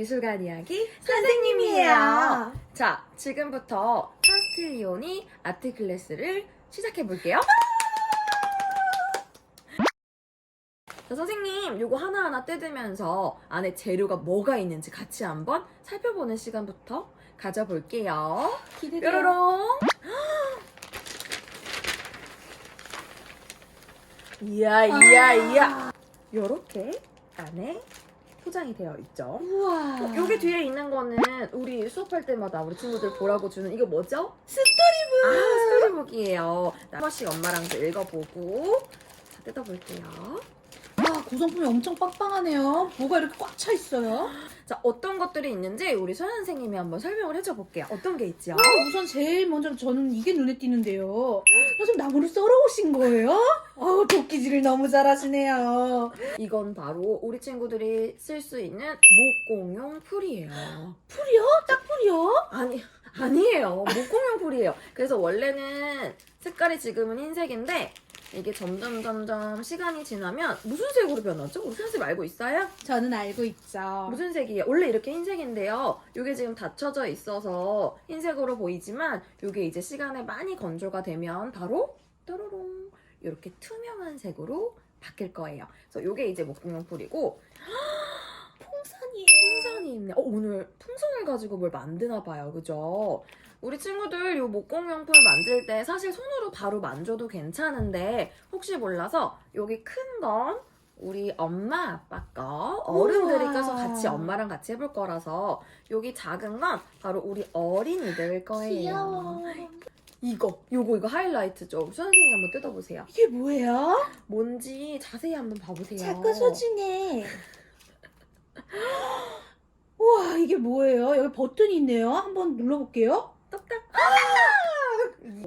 미술관 이야기 선생님이에요. 자, 지금부터 카스틸리오니 아트 클래스를 시작해 볼게요. 자, 선생님, 요거 하나하나 뜯으면서 안에 재료가 뭐가 있는지 같이 한번 살펴보는 시간부터 가져볼게요. 기대돼요. 뾰로롱. 이야, 이야, 이야. 요렇게 안에 포장이 되어 있죠. 우와. 어, 여기 뒤에 있는 거는 우리 수업할 때마다 우리 친구들 보라고 주는 이거 뭐죠? 스토리북. 아, 스토리북이에요. 나한 번씩 엄마랑도 읽어보고 자, 뜯어볼게요. 와, 구성품이 엄청 빵빵하네요. 뭐가 이렇게 꽉 차 있어요? 자, 어떤 것들이 있는지 우리 소연 선생님이 한번 설명을 해줘 볼게요. 어떤 게 있죠? 와, 우선 제일 먼저 저는 이게 눈에 띄는데요. 선생님 나무를 썰어 오신 거예요? 어우, 도끼질을 너무 잘하시네요. 이건 바로 우리 친구들이 쓸 수 있는 목공용 풀이에요. 풀이요? 딱 풀이요? 아니, 아니에요. 목공용 풀이에요. 그래서 원래는 색깔이 지금은 흰색인데 이게 점점 점점 시간이 지나면 무슨 색으로 변하죠? 우리 선생님 알고 있어요? 저는 알고 있죠. 무슨 색이에요? 원래 이렇게 흰색인데요. 이게 지금 닫혀져 있어서 흰색으로 보이지만 이게 이제 시간에 많이 건조가 되면 바로 또로롱 이렇게 투명한 색으로 바뀔 거예요. 그래서 이게 이제 목공용 풀이고 풍선이에요. 풍선이 있네. 어, 오늘 풍선을 가지고 뭘 만드나 봐요. 그죠? 우리 친구들 요 목공용품 만들 때 사실 손으로 바로 만져도 괜찮은데 혹시 몰라서 여기 큰 건 우리 엄마 아빠 거 어른들이. 껴서 같이 엄마랑 같이 해볼 거라서 여기 작은 건 바로 우리 어린이들 거예요. 귀여워. 이거 요거 이거 하이라이트죠. 선생님 한번 뜯어보세요. 이게 뭐예요? 뭔지 자세히 한번 봐보세요. 자꾸 소중해. 우와, 이게 뭐예요? 여기 버튼이 있네요. 한번 눌러볼게요.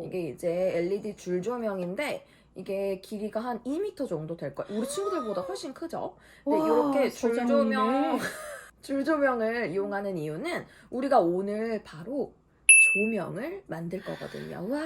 이게 이제 LED 줄 조명인데 이게 길이가 한 2m 정도 될 거예요. 우리 친구들보다 훨씬 크죠? 근데 와, 이렇게 줄. 조명 줄 조명을 이용하는 이유는 우리가 오늘 바로 조명을 만들 거거든요. 와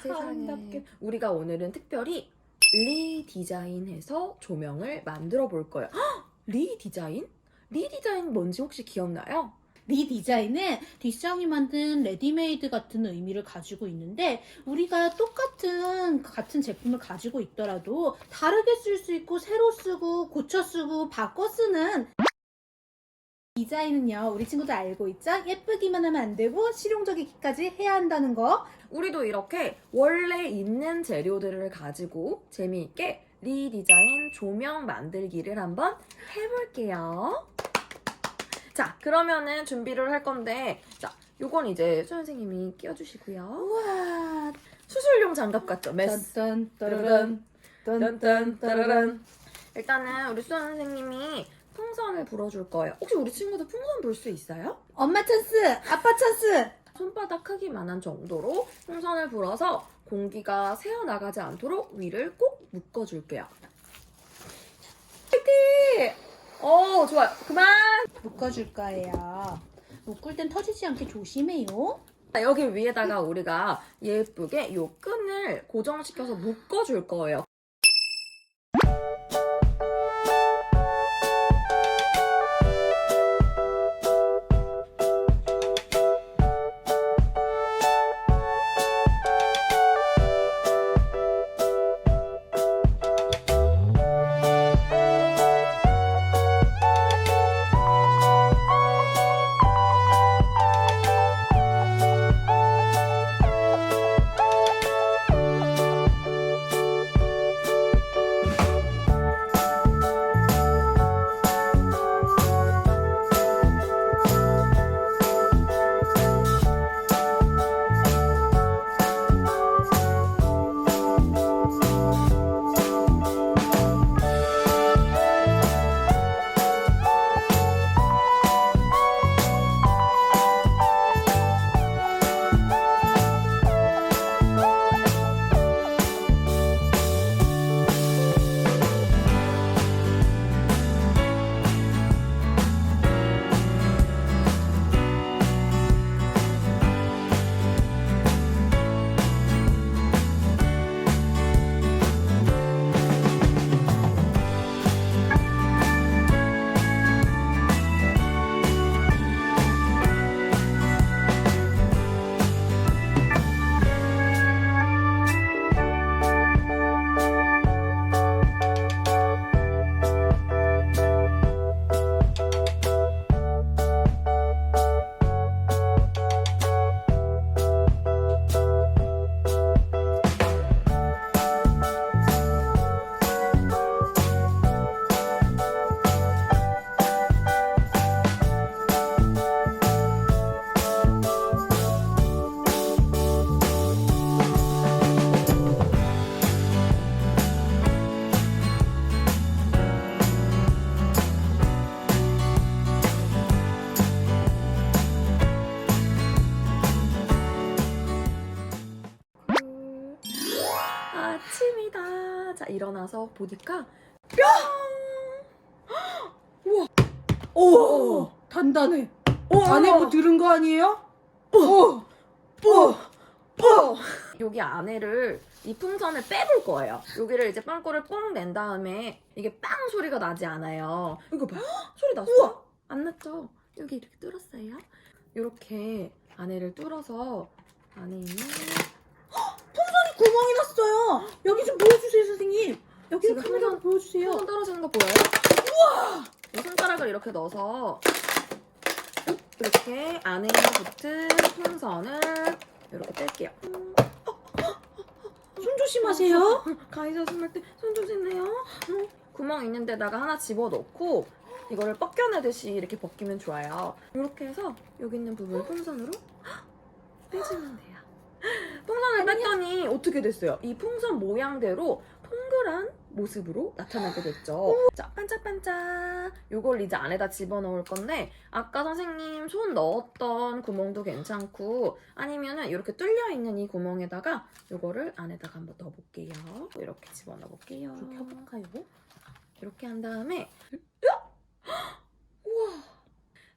세상에. 아름답게. 우리가 오늘은 특별히 리디자인해서 조명을 만들어 볼 거예요. 헉! 리디자인? 리디자인 뭔지 혹시 기억나요? 리 디자인은 뒷상이 만든 레디메이드 같은 의미를 가지고 있는데 우리가 똑같은 같은 제품을 가지고 있더라도 다르게 쓸 수 있고 새로 쓰고 고쳐 쓰고 바꿔 쓰는 디자인은요 우리 친구들 알고 있죠? 예쁘기만 하면 안 되고 실용적이기까지 해야 한다는 거 우리도 이렇게 원래 있는 재료들을 가지고 재미있게 리디자인 조명 만들기를 한번 해볼게요. 자, 그러면은 준비를 할 건데, 자, 요건 이제 수 선생님이 끼워주시고요. 우와 수술용 장갑 같죠? 메스. 딴딴 따라란 딴 딴 따라란. 일단은 우리 수 선생님이 풍선을 불어줄 거예요. 혹시 우리 친구들 풍선 불 수 있어요? 엄마 찬스 아빠 찬스 손바닥 크기만한 정도로 풍선을 불어서 공기가 새어나가지 않도록 위를 꼭 묶어줄게요. 화이팅! 어, 좋아요. 그만! 묶어줄 거예요 묶을 땐 터지지 않게 조심해요 자, 여기 위에다가 우리가 예쁘게 요 끈을 고정시켜서 묶어줄 거예요. 아침이다. 자, 일어나서 보니까 오, 단단해. 안에 뭐 들은 거 아니에요? 오, 오, 오. 여기 안에를 이 풍선을 빼볼 거예요. 여기를 이제 빵꾸를 뻥낸 다음에 이게 빵 소리가 나지 않아요. 이거 봐. 소리 났어? 안 났죠? 여기 이렇게 뚫었어요. 이렇게 안에를 뚫어서 안에 있는 구멍이 났어요. 여기 좀 보여주세요, 선생님. 여기 지금 카메라 보여주세요. 풍선 떨어지는 거 보여요? 우와! 손가락을 이렇게 넣어서 이렇게 안에 붙은 풍선을 이렇게 뗄게요. 손 조심하세요. 가이사 숨을 때 손 조심해요. 응. 구멍 있는 데다가 하나 집어넣고 이거를 벗겨내듯이 이렇게 벗기면 좋아요. 이렇게 해서 여기 있는 부분을 풍선으로 빼주면 돼요. 풍선을 뺐더니 어떻게 됐어요? 이 풍선 모양대로 동그란 모습으로 나타나게 됐죠. 자, 반짝반짝. 이걸 이제 안에다 집어넣을 건데 아까 선생님 손 넣었던 구멍도 괜찮고 아니면은 이렇게 뚫려 있는 이 구멍에다가 이거를 안에다가 한번 넣어볼게요. 이렇게 집어넣어 볼게요. 이렇게 해볼까요? 이렇게 한 다음에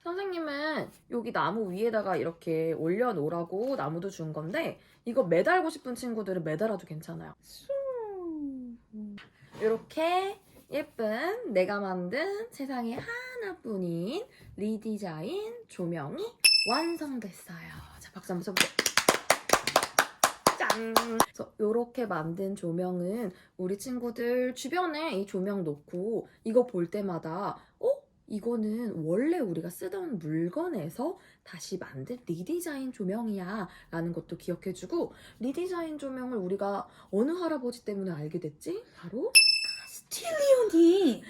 선생님은 여기 나무 위에다가 이렇게 올려놓으라고 나무도 준 건데 이거 매달고 싶은 친구들은 매달아도 괜찮아요. 이렇게 예쁜 내가 만든 세상에 하나뿐인 리디자인 조명이 완성됐어요. 자 박수 한번 쳐볼게요. 짠! 그래서 이렇게 만든 조명은 우리 친구들 주변에 이 조명 놓고 이거 볼 때마다 어? 이거는 원래 우리가 쓰던 물건에서 다시 만든 리디자인 조명이야 라는 것도 기억해주고 리디자인 조명을 우리가 어느 할아버지 때문에 알게 됐지? 바로 스틸리온이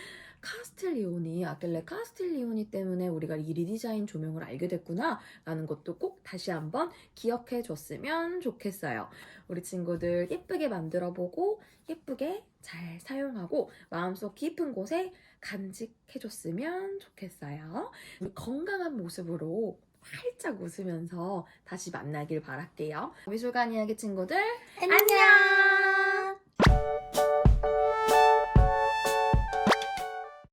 카스텔리오니 아길레 카스텔리오니 때문에 우리가 이 리디자인 조명을 알게 됐구나 라는 것도 꼭 다시 한번 기억해 줬으면 좋겠어요. 우리 친구들 예쁘게 만들어 보고 예쁘게 잘 사용하고 마음속 깊은 곳에 간직해 줬으면 좋겠어요. 건강한 모습으로 활짝 웃으면서 다시 만나길 바랄게요. 미술관 이야기 친구들 안녕!